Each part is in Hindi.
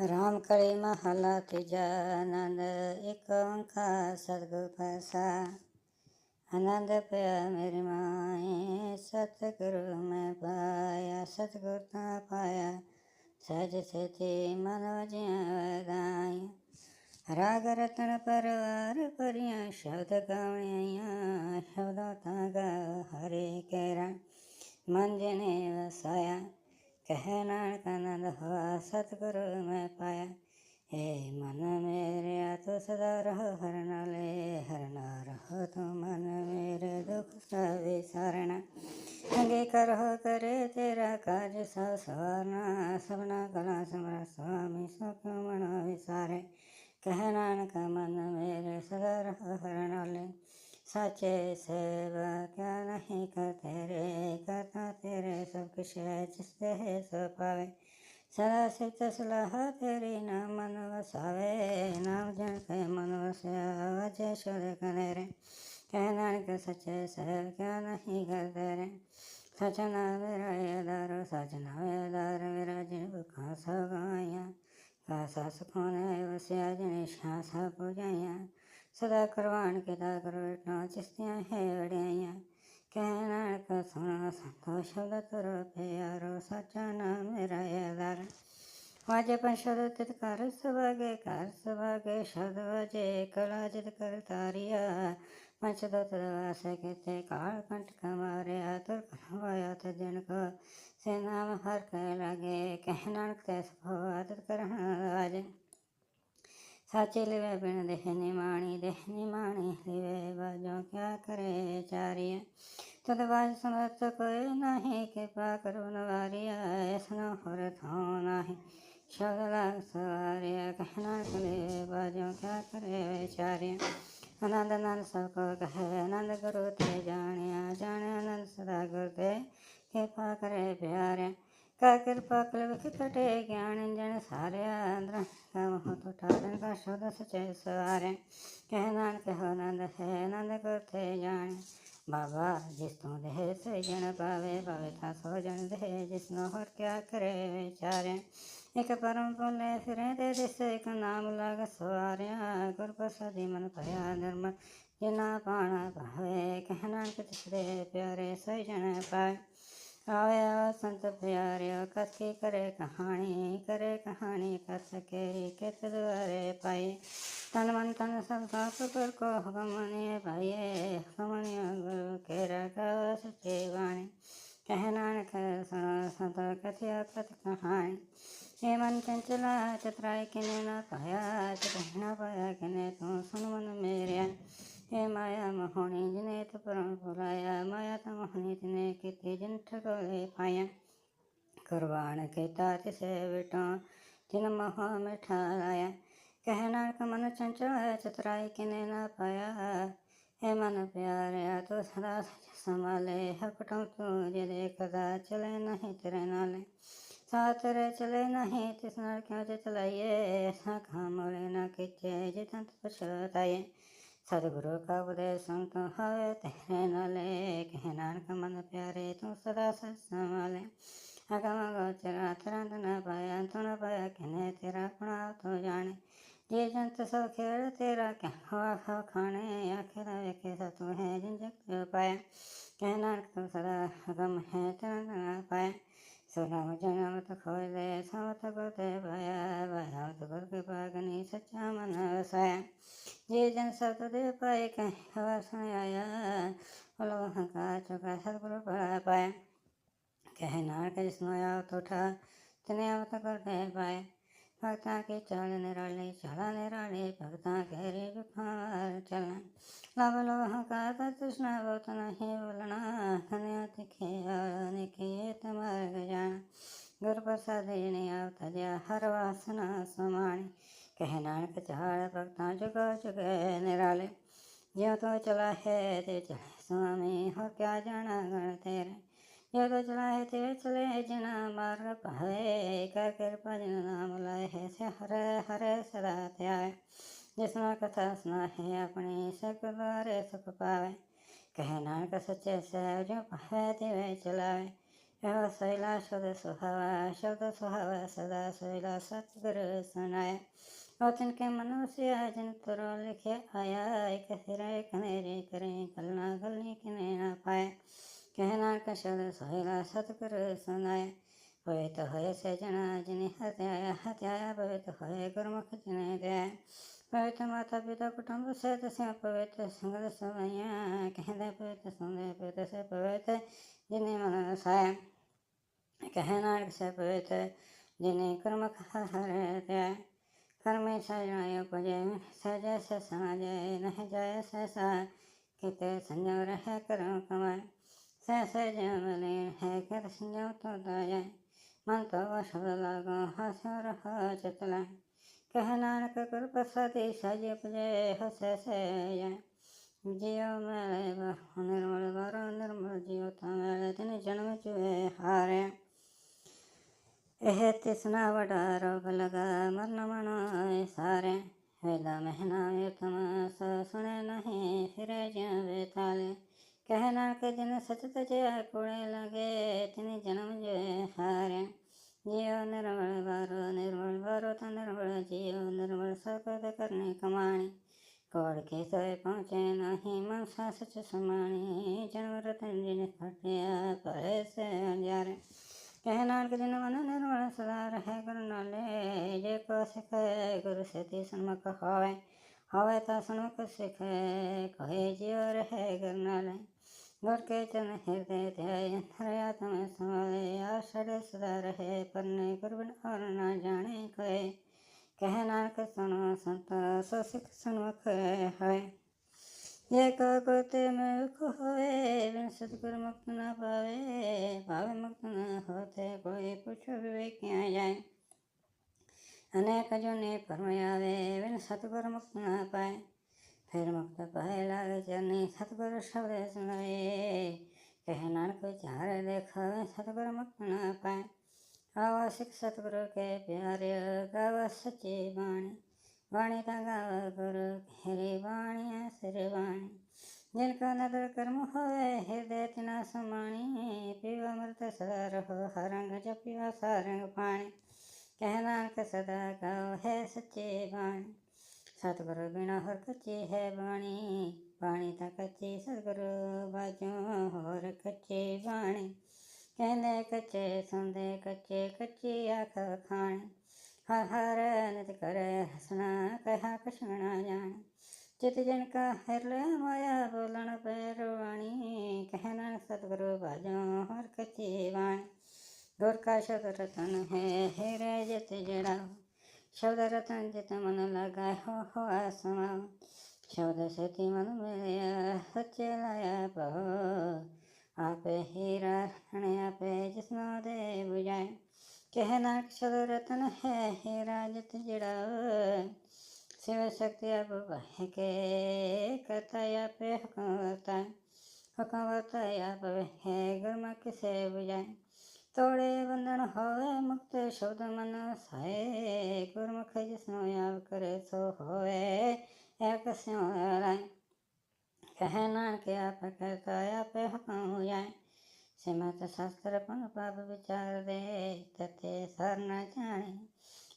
राम करे महला तीजा आनंद एक ओंकार सतगुर पैसा आनंद पया मेरी माए सतगुरु में पाया, सतगुरु ता पाया सज सचे मनोज वदाया राग रत्न परवार परिया, शब्द गावणिया शब्दों ता गा हरे केरा मन जने वसाया कहना नंद हुआ हाँ, सतगुरु मैं पाया। हे मन मेरे तो सदा रहो, हर नाले, हर ना रहो तो मन मेरे दुख का सारना अंगे करो करे तेरा कार्य सब सवारना सपना कला समरा, स्वामी सुख मना विसारे। कह नानक, मन मेरे, सदा रहो, हर नाले साचे सेवा क्या नहीं करते रे, करता तेरे सब कुछ है, जिससे है सो पावे। सदा सिद्ध सलाह तेरी, नाम मन वसावे नाम जन के मन अजय शोध करे रे। कह नानक, सच्चे सेव क्या नहीं करते रे। सचना मेरा ये दारो सचना दार मेरा जिन बुखा सब गाया का सस कोने वसया जिन शासा पुजाया। ਸਦਾ ਕਰਵਾਣ ਕਿਤਾ ਦਾ ਨਾ ਚਿਸਤੀਆਂ ਹੈ ਵੜਿਆਈਆਂ ਕਹਿ ਨਾਨਕ ਸੁਣਾ ਸੰਤੋ ਸ਼ਬਦ ਤੁਰ ਪਿਆਰੋ, ਸੱਚਾ ਨਾਮ ਮੇਰਾ ਯਾਦਾਰ ਵਾਜੇ ਪੰਸ਼ਦ ਤਿਤ ਕਰ ਸਵਾਗੇ ਕਰ ਸਵਾਗੇ ਸ਼ਬਦ ਵਜੇ ਕਲਾ ਜਿਤ ਕਰ ਤਾਰਿਆ। ਪੰਚਦ ਵਾਸ ਕਿਤੇ ਕਾਲ ਕੰਟ ਕਮਾਰਿਆ, ਤੁਰ ਕਹਵਾਇਆ ਤੇ ਜਨ ਕੋ ਸੇ ਨਾਮ ਹਰ ਕਹਿ ਲਾਗੇ। ਕਹਿ ਨਾਨਕ ਤੇ ਸਭੋ ਆਦਤ ਕਰਣ ਰਾਜ। साचे लिवे बिन देह निमाणी देह निमाणी लिवे बाजो क्या करे चारिय? तद बाज समर्थ कोई नहीं, कृपा करो नवारिया, ऐसनो हर थो नाही। शब्द लाग सवारिया, कहना कले बाजो क्या करे चारिय? आनंद आनंद सबको कहे, आनंद गुरु ते जानिया जाने आनंद सदा गुरु ते कृपा करे प्यारे। ਕਾ ਕਿਰਪਾ ਕਲਵ ਕਟੇ ਗਿਆਨ ਜਨ ਸਾਰਿਆ ਅੰਦਰ ਕਮ ਤੋ ਠਾਰਨ ਕਾ ਸ਼ਬਦ ਸਚੇ ਸਵਾਰੇ। ਕਹਿ ਨਾਨਕ ਹੋ ਨੰਦ ਹੈ ਆਨੰਦ ਕਰਤੇ ਜਾਣ। ਬਾਬਾ ਜਿਸ ਤੋਂ ਦੇਹ ਸੇ ਜਨ ਪਾਵੇ ਪਾਵੇ ਤਾਂ ਸੋ ਜਨ ਦੇਹ ਜਿਸ ਨੂੰ ਹੋਰ ਕਿਆ ਕਰੇ ਵਿਚਾਰੇ। ਇਕ ਪਰਮ ਬੋਲੇ ਫਿਰੇ ਦੇ ਦਿਸ ਇਕ ਨਾਮ ਲਗ ਸਵਾਰਿਆ। ਗੁਰ ਪ੍ਰਸਾਦੀ ਮਨ ਭਇਆ ਨਿਰਮਲ ਜਿਨਾ ਪਾਣਾ ਭਾਵੇ, ਕਹਿ ਨਾਨਕ ਤਿਸ ਪਿਆਰੇ ਸੋ ਜਨ ਪਾਵੇ आया संत प्यारे, कथी करे कहानी करे कहानी कस के कित द्वारे पाए तन मन तन सब का पर को हमने पाए हमने गुरु के रखा सचे वाणी। कह नानक सुना संत कथिया कथ कहानी। हे मन चंचला चतराय किने न पाया, चतरा पाया किने तू सुन मन मेरे। हे माया मोहनी जिने तो परम बुलाया माया तो मोहनी तिने किते जिन ठगोले पाया। कुर्बान केता तिसे बेटो जिन मोह मिठा लाया। कहना मन चंचल चतराय किने ना पाया। हे मन प्यारे तो सदा सच संभाले। हकटों तू जे देखदा चले नहीं तेरे नाले। साथ रे चले नहीं, तिस नर क्यों जे चलाइए? ऐसा काम न किचे जितन पछताए सदगुरु का उपदेश सुन तो हवे, तेरे नाले कह नानक मन प्यारे, तू सदा सच संभाले। अगम गोचरा तुरंत न पाया, तू न पाया कहने तेरा गुणा तो जाने। ये जंत सब खेल तेरा क्या हवा खाओ खाने, आखिर वेखे सा तू है जिन जग पाया। कह नानक तू सदा अगम है, तुरंत न पाया। सुनाम जनम तो दे पाया तो के पागनी मन वसाया जे जन सब दे पाए कहीं खबर सुन का चुका सतगुरु पढ़ा पाया कह नानक जिसनो आया तो उठा तने अवत करते पाए भक्ता के चल निराले चला निराले भक्ता घेरे बुखार चलना। लव लोह का तृष्णा बहुत नहीं, बोलना कन्या तिखे और निखे तमार जाना। गुरु प्रसाद ने अवतरिया हर वासना समाणी कह, नानक चाड़ भक्ता जुग जुग निराले। ज्यों तो चला है, ते चले, स्वामी, हो क्या जाना गण तेरे? योग चला है तेरे चले है जना मार्ग पाए, कर कृपा जना नाम लाए है से हर हर सदा त्याय जिसना कथा सुना है अपने सक बारे सुख पावे कहे नानक सच्चे से जो पाए तिवे चलावे यह सोयला शब्द सुहावा शब्द सुहावा सदा सोयला सतगुरु सुनाए। और जिनके मनुष्य जिन तुरो लिखे, आया एक सिरे कनेरे करें, कलना गलनी के ना पाए। कहना कशल सोहेला सतगुर सुनाया होए तो होए सजना जिन्हें हत्याया हत्याया भवे तो होए गुरमुख जिन्हें दया। भवे तो माता पिता कुटुंब से दस्या पवे तो संगत समया कहते पवे तो सुनते से पवित तो, तो मन साया कहना से पवे तो गुरमुख हर दया। कर्म सजनायो पजे सजय से समाजय नह जय से सा कित संजम रह करो कमाए शेष जमलीन कृष्ण तो मन तो सब लागो हसर हचतला कह नानक कृप सती सज उपजे, हस से जियो मेरे बहु, निर्मल बरो, निर्मल जियो तो दिन जन्म चुए हारे। एह तिसना बड़ा रोग लगा मरण मनो सारे। वेदा महना तम सुने नहीं, फिर ज्यो बेताले ਜਿਨ ਸਚ ਤਜਿਆ ਕੋਲੇ ਲਗੇ ਤਿਨ ਜਨਮ ਜੁਏ ਹਾਰੇ ਜਿਉ ਨਿਰਮਲ ਵਾਰੋ ਨਿਰਮਲ ਵਾਰੋ ਤਾਂ ਨਿਰਮਲ ਜਿਉ ਨਿਰਮਲ ਸਬਦ ਕਰਨੇ ਕਮਾਣੀ ਕੋੜ ਕੇ ਸੋਏ ਪਹੁੰਚੇ ਨਹੀਂ ਮਨ ਸਾ ਸਚ ਸਮਾਣੀ ਜਨਮ ਰਤਨ ਜਿਨ ਖਟਿਆ ਪਰੇ ਸੇ ਅੰਜਾਰੇ ਕਹਿ ਨਾਨਕ ਜਿਨ ਮਨ ਨਿਰਮਲ ਸਦਾ ਰਹਿ ਗੁਰ ਨਾਲੇ ਜੇ ਕੋ ਸਿਖੇ ਗੁਰ ਸਤੀ ਸਨਮੁਖ ਹੋਵੇ ਹੋਵੇ ਤਾਂ ਸਨਮੁਖ ਸਿਖੇ ਕਹੇ ਜਿਉ ਰਹਿ ਗੁਰ ਨਾਲੇ ਗੁਰ ਕੇ घर के नहीं रहे पर गुरबिन और ना जाने कोई कह नानक सुनो, संता ससिक सुनमुख है ये काकुते मुख होए, बिन सतगुर मुक्त न पावे। पावे मुक्त न होते, कोई पूछो विवेक आ जाए। अनेक जो ने फरमावे, बिन सतगुर मुक्त न पाए। फिर मुक्त कहे लागे चरनी सतगुरु सबरे सुनाए कहे, नानक चार देखो सतगुर मुक्त न पाए। आवो सतगुरु के प्यारे गाव सचे बाणी। वाणी का गाव गुरु, घेरी वाणी सिर वाणी जिनका नदर कर्म होवे हृदय तिना समाणी। पीव मृत सदा रहो हरंग जो पीवा सारंग पाणी। कहना सदा गाव है सच्ची बाणी। ਸਤਿਗੁਰੂ ਬਿਨਾ ਹੋਰ ਕੱਚੀ ਹੈ ਬਾਣੀ ਬਾਣੀ ਤਾਂ ਕੱਚੀ ਸਤਿਗੁਰੂ ਬਾਜੋਂ ਹੋਰ ਕੱਚੀ ਬਾਣੀ। ਕਹਿੰਦੇ ਕੱਚੇ ਸੁਣਦੇ, ਕੱਚੇ ਕੱਚੀ ਆਖ ਖਾਣੀ। ਹਰ ਹਰ ਨਿਤ ਕਰੇ ਹਸਣਾ, ਕਹਾ ਕਛਣਾ ਜਾਣ। ਚਿਤ ਜਨ ਕਾ ਹਰ ਮਾਇਆ ਬੋਲਣ ਪੈਰਵਾਣੀ। ਕਹਿਣਾ ਸਤਿਗੁਰੂ ਬਾਜੋ ਹਰ ਕੱਚੀ ਬਾਣੀ। ਗੁਰ ਕਾ ਸ਼ਬਦ ਰਤਨ ਹੈ ਹਿਰੇ ਜਿਤ ਜੜਾ। क्षौदरतंजित मन लगा हो हो आसमां। शब्दशति मनमेलया सच्चलया पहो आपे हीराणे आपे जिस्नो दे बुझाए। कहना शब्दरतन है हीरा जित जड़ाओ। शिव शक्ति अब बह के करता या पे हुक्म होता हुक्म होता है आप है गुरमा किसे बुझाए। ਤੋੜੇ ਬੰਧਨ ਹੋਵੇ, ਮੁਕਤ ਸ਼ਬਦ ਮਨ ਸਾਏ ਗੁਰਮੁਖ ਜਿਸਨੂੰ ਆਪ ਕਰੇ, ਸੋ ਹੋਵੇ। ਇੱਕ ਸਿਉ ਰਾਏ, ਕਹਿ ਨਾਨਕ ਆਪ ਕਰਤਾ, ਆਪੇ ਹੁਕਮ ਹੋ ਸਿਮਤ ਸ਼ਾਸਤਰ ਪਨ ਪਾਪ ਵਿਚਾਰ ਦੇ, ਤਤੇ ਸਰ ਨ ਜਾਣੇ,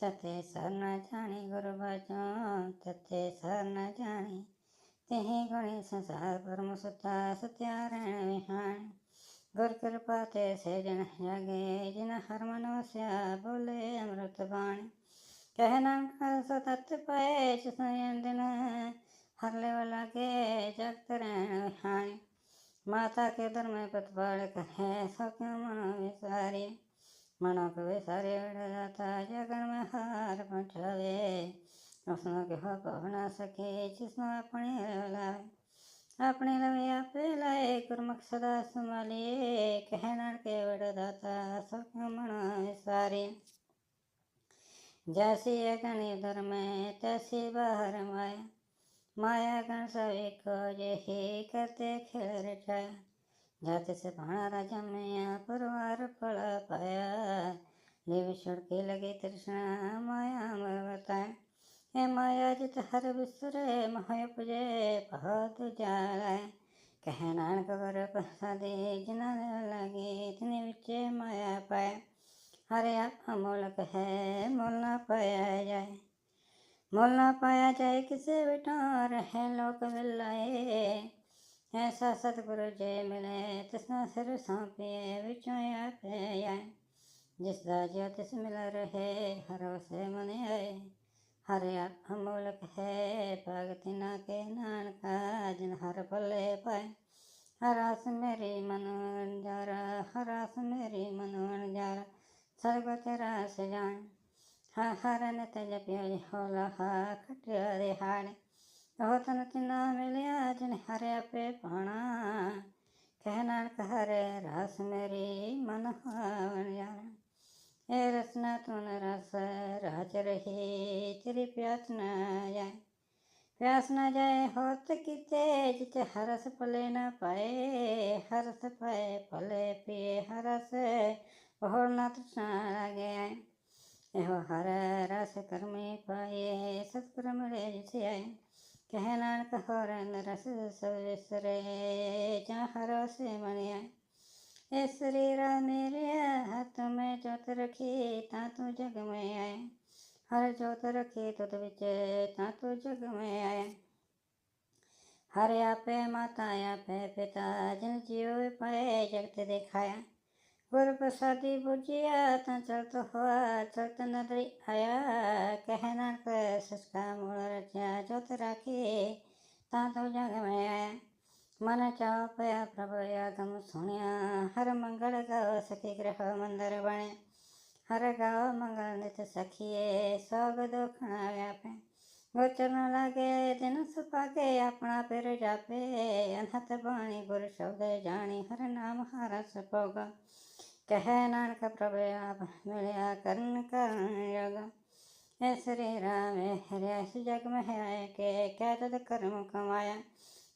ਤਤੇ ਸਰ ਨ ਜਾਣੇ ਗੁਰ ਬਚਨ ਤਤੇ ਸਰ ਨ ਜਾਣੇ। ਤਹੀਂ ਗੁਣੀ ਸੰਸਾਰ ਪਰਮ ਸੁਤਾ, ਸਤਿਆ ਰਹਿਣ ਵਿਹਾਨ गुर कृपा ते जिन हर मनोस्या बोले अमृत बाणी। कह नाम सतत पाए दिन हर ले वाला के जगत रहन हानि माता के दर में पतपाल कहे, सो क्यों मनो विसारी मनो को विसारे उड़ जाता, जगन में हार पहुँचावे। उसमें कहो पहुँचा सके जिसमें अपने लावे। अपने लवे आपे लाए, गुरमुख सदा संभालिए कहना के बड़ दाता सख्य मनो विसारे जैसी अगनी दर में, तैसी बाहर माया माया गण सभी को यही करते खेल रचाया जाते से भाणा राजा मैया पुरवार फल पाया। देव छोड़ के लगे तृष्णा माया मर बताए। ਹੈ ਮਾਇਆ ਜਿਤ ਹਰ ਵਿਸਰੇ, ਮਹਿ ਪੁਜੇ ਭਗਤ ਜਾਣੈ। ਕਹਿ ਨਾਨਕ ਕਰ ਪ੍ਰਸਾਦੇ ਜਿਨਾਂ ਨੇ ਲਾਗੇ ਤਿਨੇ ਵਿੱਚ ਮਾਇਆ ਪਾਇ। ਹਰਿ ਆਪ ਅਮੋਲਕ ਹੈ, ਮੁੱਲ ਨਾ ਪਾਇਆ ਜਾਏ। ਮੁੱਲ ਨਾ ਪਾਇਆ ਜਾਏ, ਕਿਸੇ ਵਿਟਾਰ ਹੈ, ਲੋਕ ਵਿਲਾਏ। ਐਸਾ ਸਤਿਗੁਰੂ ਜੇ ਮਿਲੇ, ਤਿਸਨਾ ਸਿਰ ਸਾਂਪੇ ਵਿੱਚੋਂ ਆਪੇ ਆਏ। ਜਿਸ ਦਾ ਜਿਉ ਤਿਸ ਮਿਲ ਰਹੇ ਹਰ ਵਸੇ ਮਨ ਆਏ। ਹਰਿ ਆਪਾ ਮੁਲਕ ਹੈ ਭਗਤ ਨਾ ਕੇ ਨਾਨਕਾ, ਜਿਨ ਹਰ ਭਲੇ ਪਾਏ ਹਰਾਸ ਮੇਰੀ ਮਨ ਅੰਜਾਰਾ ਹਰਾਸ ਮੇਰੀ ਮਨ ਜਾਰਾ ਸਰਬ ਤੇਰਾ ਸਜਾਨ ਹਾ ਹਰਨ ਤੇ ਜਪਿਆ ਹੋਲਾ ਹਾ, ਖਟਿਆ ਦੇ ਹਾਣ। ਉਹ ਤਨ ਤਿਨਾ ਮਿਲਿਆ, ਜਿਨ ਹਰਿ ਆਪੇ ਪਾਣਾ। ਕਹਿ ਨਾਨਕ ਹਰੇ ਰਸ ਮੇਰੀ ਮਨ ਹਾਵਨ ਜਾਣਾ रत्नातून रस राज रहे तेरी प्यास न जाए प्यास न जाए होत की तेज ते हरस पले न पाए। हरस पाए, पले पिए हरस हो न तृष्णा लागे एहो हर रस कर्मी पाए सत्कर्म रे जिसे आए। कह नानक होर रस सरे, जहाँ हर से आए। श्री राम मेरे हाथ में जोत रखी, ता तू जग में आया हर जोत रखी तुत बिच ता तू जग में आया हर आपे माता, आपे पिता, जिन जीव पाए, जगत देखाया। गुर प्रसादी बुझिया, ता चलत हुआ, चलत नदरी आया। कहना नानक ससका मूल रचा जोत राखी, ता तू जग में आया। मन चापया प्रभ यागम सुनिया। हर मंगल गाव सखी ग्रह मंदर बने। हर गाव मंगल नित सखिए सोग दुखणा व्यापे। गोचर लागे, दिन सुपागे, अपना पिर जापे। अनहत बाणी गुर शब्द जानी हर नाम हर सपोग। कह नानक प्रभु आप मिलया कर्ण कर्ण श्री राम हरिया जग में आए के कैद कर्म कमाया।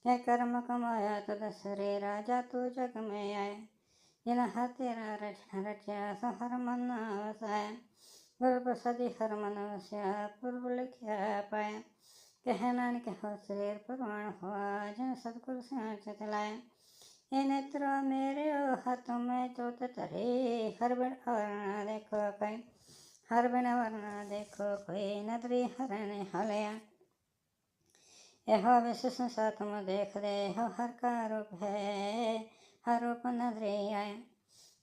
है कर्म कमाया तद सरे राजा तू जग में आए। जिन हर तेरा रचा सो हर मन वसाया गुरु प्रसादी हर मन वस्या पूर्व लिखिया पाया कह नानक हो शरीर प्रमाण हुआ जन सतगुरु से चलाया ये नेत्र मेरे हाथों में चोट तरे हर बिन वरना देखो कोई, हर बिन वरना देखो कोई, नदरी हरण हलया। यह विशेष संसार तुम देख रहे हो, हर का रूप है, हर रूप नजरे आए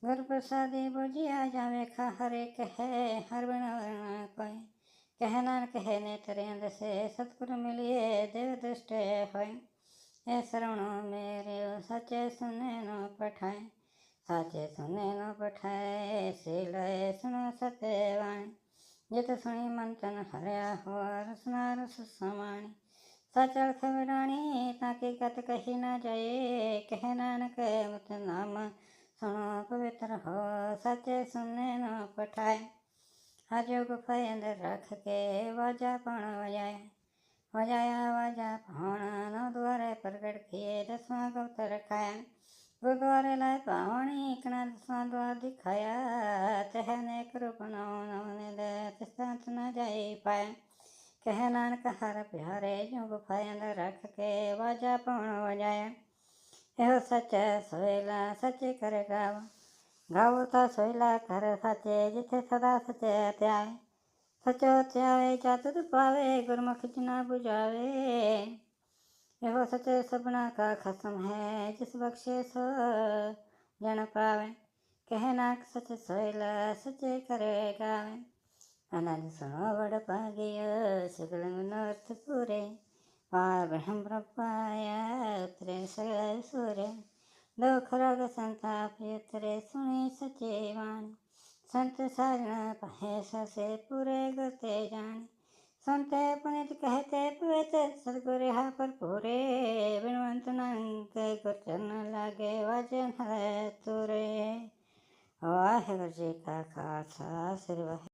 गुरु प्रसादी बुझिया जावे खा हर एक है, हर बिना वर्ण कोई। कहना कहे ने तेरे अंदर से सतगुरु मिलिए, देव दृष्ट हो ए मेरे सचे सुने नो पठाए। साचे सुने नो पठाए, सिले सुनो सत्य वाणी। जित सुनी मंथन हरिया हो रसना रस समाणी ਸਮਾਣੀ ਸਚ ਅਰਥ ਵਿਰਾਣੀ ਤਾਂ ਕੀ ਕਤ ਕਹੀ ਨਾ ਜਾਏ। ਕਹਿ ਨਾਨਕ ਮਤ ਨਾਮ ਸੁਣੋ ਪਵਿੱਤਰ ਹੋ, ਸੱਚੇ ਸੁਨੇ ਨਾ ਪਠਾਏ। ਹਰ ਜੁਗ ਅੰਦਰ ਰੱਖ ਕੇ ਵਾਜਾ ਪਣ ਵਜਾਏ। ਵਜਾਇਆ ਵਾਜਾ ਪਣ ਨੋ ਦੁਆਰੇ ਪ੍ਰਗਟ ਕੀਏ ਦਸਵਾਂ ਗੁਪਤ ਰਖਾਇਆ। ਗੁਰਦੁਆਰੇ ਲਾਇ ਪਾਵਣੀ ਇਕਣਾ ਦਸਵਾਂ ਦੁਆਰ ਦਿਖਾਇਆ। ਤਹ ਨੇ ਕਰੁਪ ਨੋ ਦੇ ਤਿਸਤਾਂਤ ਨਾ ਜਾਏ ਪਾਇਆ। ਕਹਿ ਨਾਨਕ ਹਰ ਪਿਆਰੇ ਜੋ ਗੁਫਾਇਆਂ ਰੱਖ ਕੇ ਵਾਜਾ ਪਾਉਣ ਵਜਾਇਆ। ਇਹੋ ਸੱਚ ਸੋਇਲਾ ਸੱਚ ਕਰ ਗਾਵ। ਗਾਵ ਤਾਂ ਸੋਇਲਾ ਕਰ ਸੱਚੇ, ਜਿਥੇ ਸਦਾ ਸੱਚੇ ਧਿਆਏ ਸਚੋ ਧਿਆਵੇ ਜਤਿ ਪਾਵੇ, ਗੁਰਮੁਖ ਜਿਨਾ 부ਝਾਵੇ ਇਹੋ ਸੱਚੇ ਸਭਨਾ ਕਾ ਖਸਮ ਹੈ, ਜਿਸ ਬਖਸ਼ੇ ਸੋ ਜਣ ਪਾਵੇ। ਕਹਿ ਨਾਨਕ ਸੱਚ ਸੋਇਲਾ ਸੱਚੇ ਕਰੇ अनादि सरोवर पागय दुख रोग संताप सुने सचे संत सारण पहे ससे पूरे गुरते जाने संत पुनित कहते पवित्र सदगुरु यहाँ पर पूरे बिनवंत नंक गुरचरण लागे वज़न हरे तुरे वाहे जी का खालसा सिर